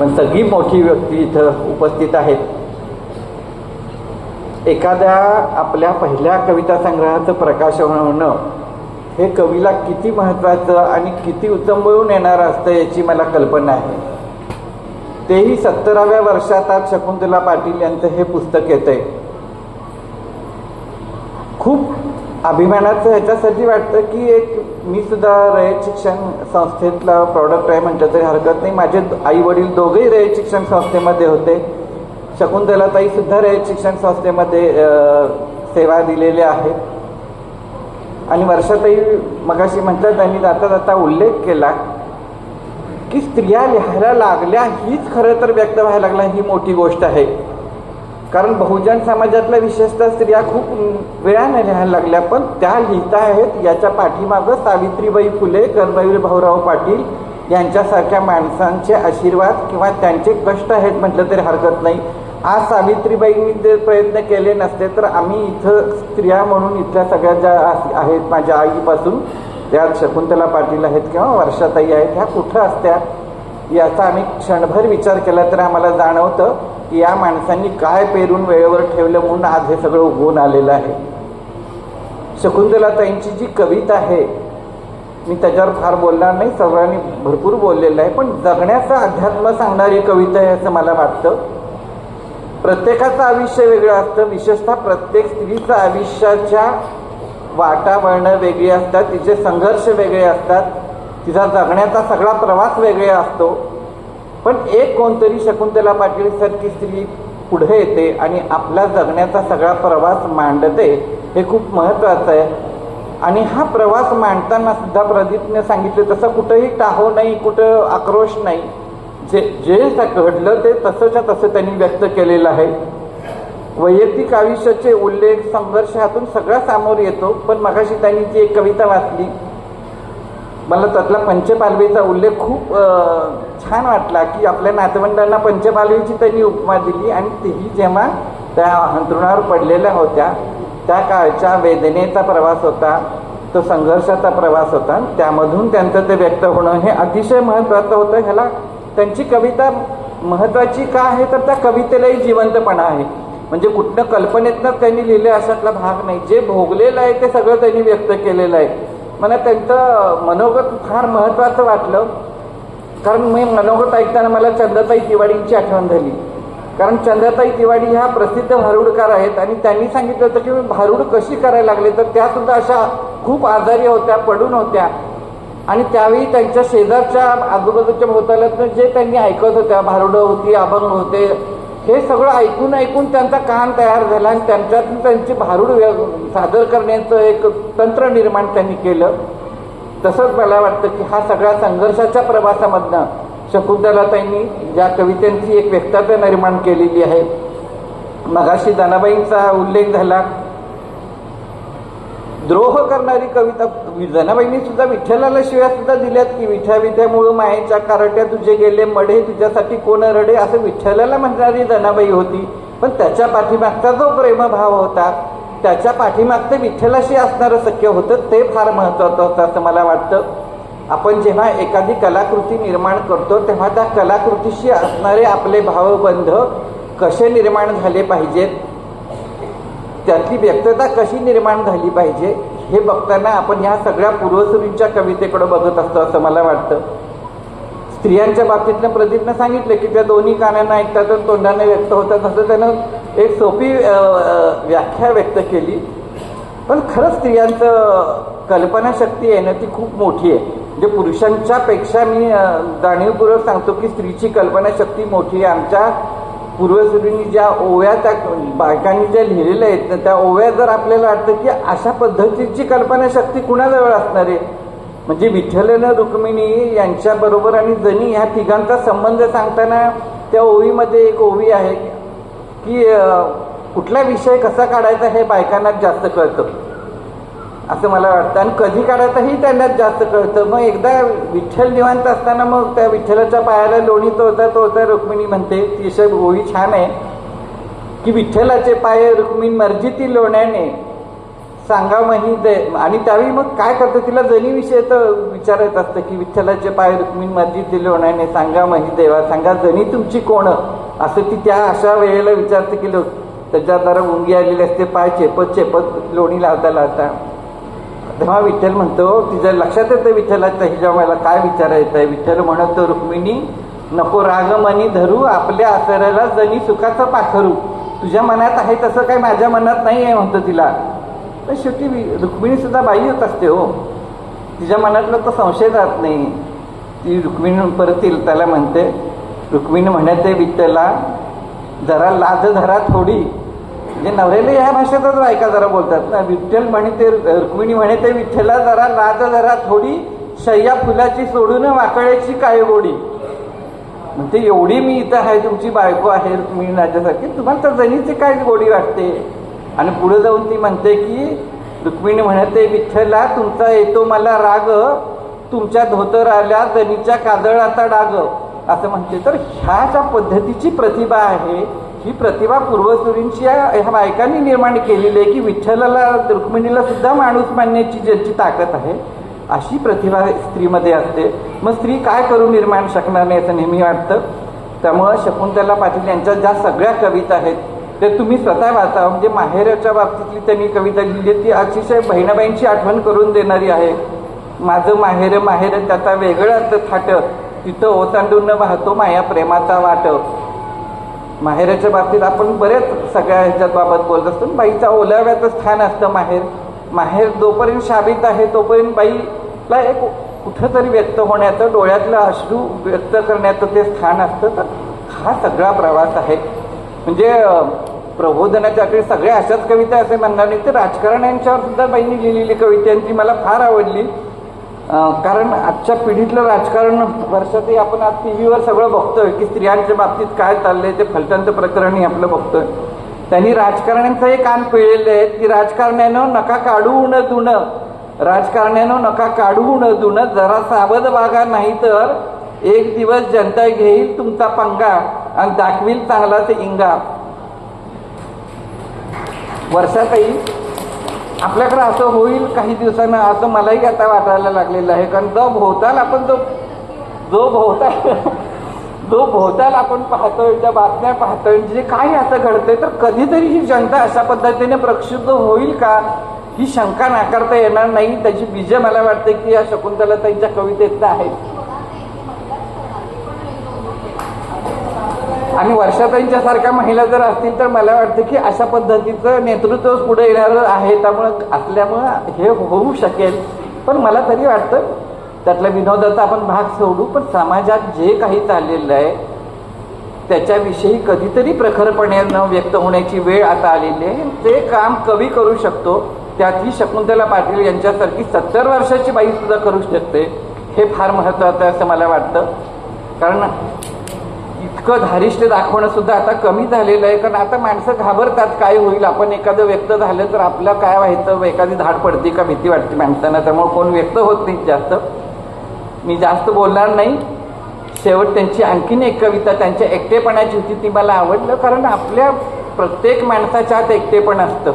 पण सगळी मोठी व्यक्ती इथं उपस्थित आहेत. एखाद्या आपल्या पहिल्या कविता संग्रहाचं प्रकाशन होणं हे कवीला किती महत्त्वाचं आणि किती उचंबळून येणारं असतं याची मला कल्पना आहे. तेही सत्तराव्या वर्षात आज शकुंतला पाटील यांचं हे पुस्तक येतं आहे खूप अभिमानाचं ह्याच्यासाठी वाटतं की एक मी सुद्धा रयत शिक्षण संस्थेतला प्रॉडक्ट आहे म्हटलं तरी हरकत नाही. माझे आई वडील दोघेही रयत शिक्षण संस्थेमध्ये होते. शकुंतलाताई सुद्धा रयत शिक्षण संस्थेमध्ये सेवा दिलेल्या आहेत आणि वर्षाताई मगाशी म्हणतात त्यांनी जाता जाता उल्लेख केला की स्त्रिया लिहायला लागल्या हीच खरं तर व्यक्त व्हायला लागला ही मोठी गोष्ट आहे. कारण बहुजन समाजातल्या विशेषतः स्त्रिया खूप वेळाने लिहायला लागल्या पण त्या लिहिता आहेत. याच्या पाठीमागं सावित्रीबाई फुले कर्मवीर भाऊराव पाटील यांच्यासारख्या माणसांचे आशीर्वाद किंवा त्यांचे कष्ट आहेत म्हटलं तरी हरकत नाही. आज सावित्रीबाईंनी ते प्रयत्न केले नसते तर आम्ही इथं स्त्रिया म्हणून इथल्या सगळ्या ज्या आहेत माझ्या आईपासून त्या शकुंतला पाटील आहेत किंवा वर्षाताई आहेत ह्या कुठं असत्या? याचा आम्ही क्षणभर विचार केला तर आम्हाला जाणवतं. की या माणसांनी काय पेरून वेळेवर ठेवलं म्हणून आज हे सगळं उगवून आलेलं आहे? शकुंतलाताईंची जी कविता आहे मी त्याच्यावर फार बोलणार नाही सर्वांनी भरपूर बोललेलं आहे पण जगण्याचं अध्यात्म सांगणारी कविता आहे असं मला वाटतं. प्रत्येकाचं आयुष्य वेगळं असतं विशेषतः प्रत्येक स्त्रीचं आयुष्याच्या वाटावळणं वेगळी असतात तिचे संघर्ष वेगळे असतात तिचा जगण्याचा सगळा प्रवास वेगळा असतो. पण एक कोणतरी शकुंतला पाटील सारखी स्त्री पुढे येते आणि आपला जगण्याचा सगळा प्रवास मांडते हे खूप महत्त्वाचं आहे. आणि हा प्रवास मांडताना सुद्धा प्रदीपने सांगितलं तसं कुठंही टाहो नाही कुठं आक्रोश नाही. जे जे घडलं ते तसंच्या तसं त्यांनी व्यक्त केलेलं आहे. वैयक्तिक आयुष्याचे उल्लेख संघर्ष हातून सगळा सामोर येतो पण मगाशी त्यांनी जी एक कविता वाचली मला त्यातला पंचपालवीचा उल्लेख खूप छान वाटला की आपल्या नातवंडांना पंचपालवीची त्यांनी उपमा दिली आणि तेही जेव्हा त्या अंतरुणावर पडलेल्या होत्या त्या काळच्या वेदनेचा प्रवास होता तो संघर्षाचा प्रवास होता. आणि त्यामधून त्यांचं ते व्यक्त होणं हे अतिशय महत्त्वाचं होतं. ह्याला त्यांची कविता महत्त्वाची का आहे? तर त्या कवितेलाही जिवंतपणा आहे. म्हणजे कुठनं कल्पनेतनं त्यांनी लिहिले अशातला भाग नाही. जे भोगलेलं आहे ते सगळं त्यांनी व्यक्त केलेलं आहे. मला त्यांचं मनोगत फार महत्त्वाचं वाटलं. कारण मी मनोगत ऐकताना मला चंद्रताई तिवाडींची आठवण झाली. कारण चंद्रताई तिवाडी ह्या प्रसिद्ध भारुडकार आहेत आणि त्यांनी सांगितलं होतं की मी कशी करायला लागले? तर त्या सुद्धा अशा खूप आजारी होत्या पडून होत्या. आणि त्यावेळी त्यांच्या शेजारच्या आजूबाजूच्या भोवताल्यातनं जे त्यांनी ऐकत होत्या भारुडं होती अभंग होते हे सगळं ऐकून ऐकून त्यांचा कान तयार झाला आणि त्यांच्यातून त्यांची भारूड व्य- सादर करण्याचं एक तंत्र निर्माण त्यांनी केलं. तसंच मला वाटतं की हा सगळ्या संघर्षाच्या प्रवासामधनं शकुंतलाताईंनी ज्या कवितेंची एक व्यक्तता निर्माण केलेली आहे. मगाशी दानाबाईंचा उल्लेख झाला. द्रोह करणारी कविता जनाबाईंनी सुद्धा विठ्ठलाला शिव्या सुद्धा दिल्यात की विठ्या विठ्यामुळं मायेच्या कारट्या तुझे गेले मढे तुझ्यासाठी कोण रडे असं विठ्ठलाला म्हणणारी जनाबाई होती. पण त्याच्या पाठीमागचा जो प्रेमभाव होता त्याच्या पाठीमागचं विठ्ठलाशी असणारं सख्य होतं ते फार महत्त्वाचं होतं असं मला वाटतं. आपण जेव्हा एखादी कलाकृती निर्माण करतो तेव्हा त्या कलाकृतीशी असणारे आपले भावबंध कसे निर्माण झाले पाहिजेत? त्यातली व्यक्तता कशी निर्माण झाली पाहिजे हे बघताना आपण ह्या सगळ्या पूर्वसुरींच्या कवितेकडे बघत असतो असं मला वाटतं. स्त्रियांच्या बाबतीतनं प्रदीपनं सांगितलं की त्या दोन्ही कानांना ऐकतात आणि तोंडाने व्यक्त होतात असं त्यानं एक सोपी व्याख्या व्यक्त केली. पण खरंच स्त्रियांचं कल्पनाशक्ती आहे ना ती खूप मोठी आहे. म्हणजे पुरुषांच्या पेक्षा मी जाणीवपूर्वक सांगतो की स्त्रीची कल्पनाशक्ती मोठी आहे. आमच्या पूर्वसुरींनी ज्या ओव्या त्या बायकांनी ज्या लिहिलेल्या आहेत ना त्या ओव्या जर आपल्याला वाटतं की अशा पद्धतीची कल्पनाशक्ती कुणाजवळ असणार आहे? म्हणजे विठ्ठलन रुक्मिणी यांच्याबरोबर आणि जनी ह्या तिघांचा संबंध सांगताना त्या ओवीमध्ये एक ओवी आहे की कुठला विषय कसा काढायचा हे बायकांनाच जास्त कळतं. असं मला वाटतं. आणि कधी काढायचंही त्यांनाच जास्त कळतं. मग एकदा विठ्ठल निवांत असताना मग त्या विठ्ठलाच्या पायाला लोणी तोडता तोडता रुक्मिणी म्हणते ती अशी छान आहे. की विठ्ठलाचे पाय रुक्मिणी मर्जिती लोण्याने. सांगा मही दे. आणि त्यावेळी मग काय करतं? तिला जणीविषयी तर विचारत असतं की विठ्ठलाचे पाय रुक्मिण मर्जी दिले होण्याने सांगा मही देवा. सांगा जणी तुमची कोण. असं ती त्या अशा वेळेला विचारते की लोक त्याच्यात जरा उंगी आलेली असते पाय चेपत चेपत लोणी लावता लावता. तेव्हा विठ्ठल म्हणतो तिच्या लक्षात येतं विठ्ठलाच्या हिच्या मला काय विचारायचं आहे? विठ्ठल म्हणतो रुक्मिणी नको रागमणी धरू आपल्या आसऱ्याला जणी सुखाचं पाखरू. तुझ्या मनात आहे तसं काही माझ्या मनात नाही आहे म्हणतो तिला. तर शेवटी रुक्मिणी सुद्धा बाई होत असते हो. तिच्या मनातला तो संशय जात नाही. ती रुक्मिणी परत येईल त्याला म्हणते रुक्मिणी म्हणते विठ्ठला जरा लाज धरा थोडी. म्हणजे नवऱ्याला ह्या भाषेतच बायका जरा बोलतात ना. विठ्ठल म्हणे ते रुक्मिणी म्हणे ते विठ्ठला जरा लाज जरा थोडी शय्या फुलाची सोडून वाकळ्याची काय गोडी म्हणते एवढी मी इथं आहे तुमची बायको आहे रुक्मिणी राजासारखी तुम्हाला तर जणीची काय गोडी वाटते. आणि पुढे जाऊन ती म्हणते की रुक्मिणी म्हणते विठ्ठला तुमचा येतो मला राग तुमच्या धोतराल्या जनीच्या काजळाचा डाग. असं म्हणते. तर ह्या ज्या पद्धतीची प्रतिभा आहे. ही प्रतिभा पूर्वसुरींच्या ह्या बायकांनी निर्माण केलेली आहे की विठ्ठलाला रुक्मिणीला सुद्धा माणूस मानण्याची ज्याची ताकद आहे अशी प्रतिभा स्त्रीमध्ये असते. मग स्त्री काय करून निर्माण शकणार नाही असं नेहमी वाटतं. त्यामुळं शकुंतला पाटील यांच्या ज्या सगळ्या कविता आहेत ते तुम्ही स्वतः वाचा. म्हणजे माहेरच्या बाबतीतली त्यांनी कविता लिहिली आहे, ती अतिशय बहिणाबाईंची आठवण करून देणारी आहे. माझं माहेर माहेर त्याचा वेगळाच थाट. तिथं ओसांडून वाहतो माया प्रेमाचा वाट. माहेराच्या बाबतीत आपण बरेच सगळ्या ह्याच्यात बाबत बोलत असतो. बाईचा ओलाव्याचं स्थान असतं माहेर. माहेर जोपर्यंत शाबित आहे तोपर्यंत बाईला एक कुठंतरी व्यक्त होण्याचं डोळ्यातलं अश्रू व्यक्त करण्याचं ते स्थान असतं. तर हा सगळा प्रवास आहे. म्हणजे प्रबोधनाच्या प्रबोधनाच्याकडे सगळ्या अशाच कविता असे म्हणणार नाही तर राजकारण्यांच्यावर सुद्धा बाईंनी लिहिलेली कविता ती मला फार आवडली. कारण आजच्या पिढीतलं राजकारण वर्षातही आपण आज टी व्हीवर सगळं बघतोय की स्त्रियांच्या बाबतीत काय चाललंय ते फलटांचं प्रकरणही आपलं बघतोय. त्यांनी राजकारण्यांचं हे कान पिळलेले आहेत की राजकारण्यानं नका काढू न दुन. राजकारण्यानं नका काढू न दुन. जरा सावध बागा नाही तर एक दिवस जनता घेईल तुमचा पंगा आणि दाखवील चांगला ते इंगा. वर्षातही आपल्याकडे असं होईल काही दिवसानं असं मलाही आता वाटायला लागलेलं आहे. कारण जो भोवताल आपण जो जो भोवताल जो भोवताल आपण पाहतोय त्या बातम्या पाहतोय जे काही असं घडतंय तर कधीतरी ही जनता अशा पद्धतीने प्रक्षुब्ध होईल का? ही शंका नाकारता येणार नाही. त्याची बीजं मला वाटते की या शकुंतला त्यांच्या कवितेत आहेत आणि वर्षाताईंच्या सारख्या महिला जर असतील तर मला वाटतं की अशा पद्धतीचं नेतृत्व पुढे येणारं आहे. त्यामुळं असल्यामुळं हे होऊ शकेल. पण मला तरी वाटतं त्यातल्या विनोदाचा आपण भाग सोडू पण समाजात जे काही चाललेलं आहे त्याच्याविषयी कधीतरी प्रखरपणे न व्यक्त होण्याची वेळ आता आलेली आहे. ते काम कवी करू शकतो. त्यात ही शकुंतला पाटील यांच्यासारखी सत्तर वर्षाची बाई सुद्धा करू शकते. हे फार महत्त्वाचं आहे असं मला वाटतं. कारण इतकं धारिष्ट दाखवणं सुद्धा आता कमी झालेलं आहे. कारण आता माणसं घाबरतात काय होईल? आपण एखादं व्यक्त झालं तर आपलं काय व्हायचं? एखादी धाड पडते का भीती वाटते माणसांना? त्यामुळे कोण व्यक्त होत नाही जास्त. मी जास्त बोलणार नाही. शेवट त्यांची आणखीन एक कविता त्यांच्या एकटेपणाची होती ती मला आवडलं. कारण आपल्या प्रत्येक माणसाच्या आत एकटेपण असतं.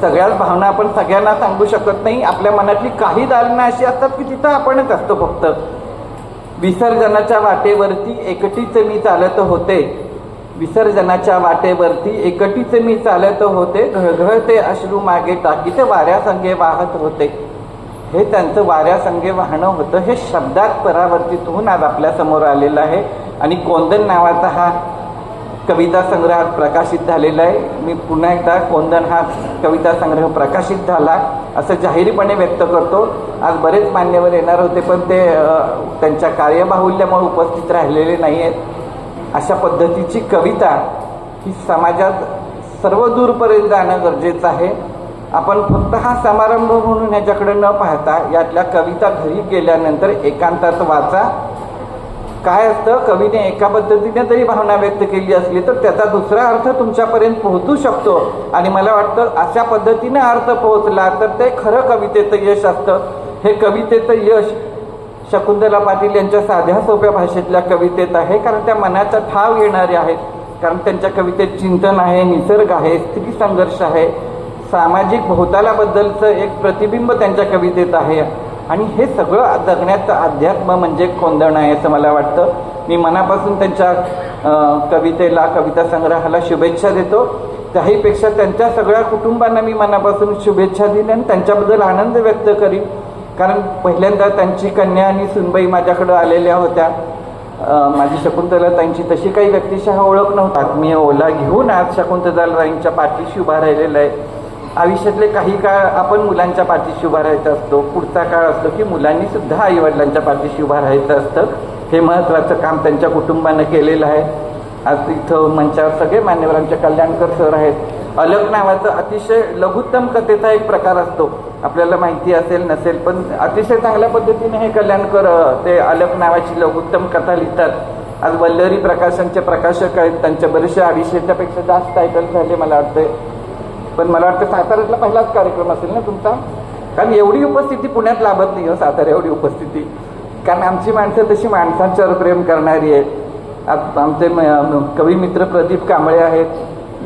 सगळ्याच भावना आपण सगळ्यांना सांगू शकत नाही. आपल्या मनातली काही दालनं अशी असतात की तिथं आपणच असतो फक्त. विसर्जनाच्या वाटेवरती एकटीच मी चालत होते. विसर्जनाच्या वाटेवरती एकटीच मी चालत होते. घळघळते अश्रू मागे टाकीत वाऱ्यासंगे वाहत होते. हे त्यांचं वाऱ्यासंगे वाहणं होतं. हे शब्दात परावर्तित होऊन आज आपल्यासमोर आलेलं आहे. आणि कोंदन नावाचा हा कविता संग्रहात प्रकाशित झालेला आहे. मी पुन्हा एकदा कोंदण हा कविता संग्रह प्रकाशित झाला असं जाहीरपणे व्यक्त करतो. आज बरेच मान्यवर येणार होते पण ते त्यांच्या कार्यबाहुल्यामुळे उपस्थित राहिलेले नाही आहेत. अशा पद्धतीची कविता ही समाजात सर्व दूरपर्यंत जाणं गरजेचं आहे. आपण फक्त हा समारंभ म्हणून ह्याच्याकडे न पाहता यातल्या कविता घरी गेल्यानंतर एकांतात वाचा. काय असतं? कवीने एका पद्धतीने जरी भावना व्यक्त केली असली तर त्याचा दुसरा अर्थ तुमच्यापर्यंत पोहोचू शकतो. आणि मला वाटतं अशा पद्धतीने अर्थ पोहोचला तर ते खरं कवितेचं यश असतं. हे कवितेचं यश शकुंतला पाटील यांच्या साध्या सोप्या भाषेतल्या कवितेत आहे कारण त्या मनाचा ठाव येणारे आहेत. कारण त्यांच्या कवितेत चिंतन आहे निसर्ग आहे स्त्री संघर्ष आहे. सामाजिक भोवतालाबद्दलचं एक प्रतिबिंब त्यांच्या कवितेत आहे. आणि हे सगळं जगण्याचं अध्यात्म म्हणजे कोंदण आहे असं मला वाटतं. मी मनापासून त्यांच्या कवितेला कविता संग्रहाला शुभेच्छा देतो. त्याहीपेक्षा त्यांच्या सगळ्या कुटुंबांना मी मनापासून शुभेच्छा दिल्या आणि त्यांच्याबद्दल आनंद व्यक्त करीन. कारण पहिल्यांदा त्यांची कन्या आणि सुनबाई माझ्याकडं आलेल्या होत्या. माझी शकुंतला त्यांची तशी काही व्यक्तिशः ओळख नव्हतात मी ओला घेऊन आज शकुंतला राईंच्या पाठीशी उभा राहिलेला आहे. आयुष्यातले काही काळ आपण मुलांच्या पाठीशी उभा राहायचा असतो पुढचा काळ असतो की मुलांनी सुद्धा आईवडिलांच्या पाठीशी उभा राहायचं असतं. हे महत्त्वाचं काम त्यांच्या कुटुंबानं केलेलं आहे. आज इथं मंचावर सगळे मान्यवरांचे कल्याणकर सर आहेत. अलग नावाचा अतिशय लघुत्तम कथेचा एक प्रकार असतो. आपल्याला माहिती असेल नसेल पण अतिशय चांगल्या पद्धतीने हे कल्याणकर ते अलग नावाची लघुत्तम कथा लिहितात. आज वल्लरी प्रकाशनचे प्रकाशक आहेत. त्यांच्या बरेचशा अडीचशेच्यापेक्षा जास्त टायटल झाले मला वाटते पण मला वाटतं साताऱ्यातला पहिलाच कार्यक्रम असेल ना तुमचा? कारण एवढी उपस्थिती पुण्यात लाभत नाही हो सातारा एवढी उपस्थिती. कारण आमची माणसं तशी माणसांच्यावर प्रेम करणारी आहेत. आमचे म- कवी मित्र प्रदीप कांबळे आहेत.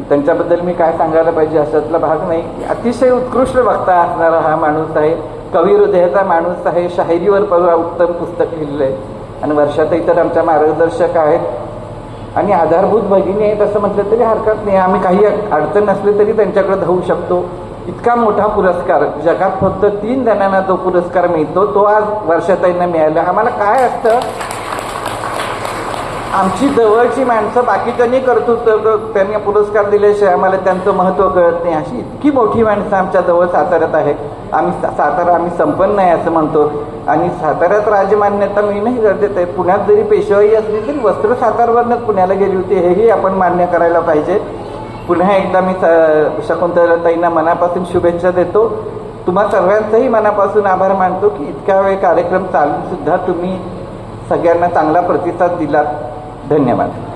त्यांच्याबद्दल मी काय सांगायला पाहिजे अशातला भाग नाही. अतिशय उत्कृष्ट वक्ता असणारा हा माणूस आहे. कवी हृदयाचा माणूस आहे. शाहिरीवर परवा उत्तम पुस्तक लिहिलं आहे. आणि वर्षातही तर आमच्या मार्गदर्शक आहेत. आणि आधारभूत भगिनी आहेत असं म्हटलं तरी हरकत नाही. आम्ही काही अडचण नसले तरी त्यांच्याकडे धावू शकतो. इतका मोठा पुरस्कार जगात फक्त तीन जणांना जो पुरस्कार मिळतो. तो आज वर्षाताईंना मिळाला. आम्हाला काय असतं? आमची जवळची माणसं बाकीच्यांनी कर्तृत्व त्यांनी पुरस्कार दिल्याशिवाय आम्हाला त्यांचं महत्त्व कळत नाही. अशी इतकी मोठी माणसं आमच्या जवळ साताऱ्यात आहे आम्ही सा- सातारा आम्ही संपन्न आहे असं म्हणतो. आणि साताऱ्यात राजमान्यता मिळणंही गरजेचं आहे. पुण्यात जरी पेशवाई असली तरी वस्त्र सातारवरनंच पुण्याला गेली होती हेही आपण मान्य करायला पाहिजे. पुन्हा एकदा मी स- शकुंतलाताईंना मनापासून शुभेच्छा देतो. तुम्हा सर्वांचाही मनापासून आभार मानतो की इतका वेळ कार्यक्रम चालूनसुद्धा तुम्ही सगळ्यांना चांगला प्रतिसाद दिलात. धन्यवाद.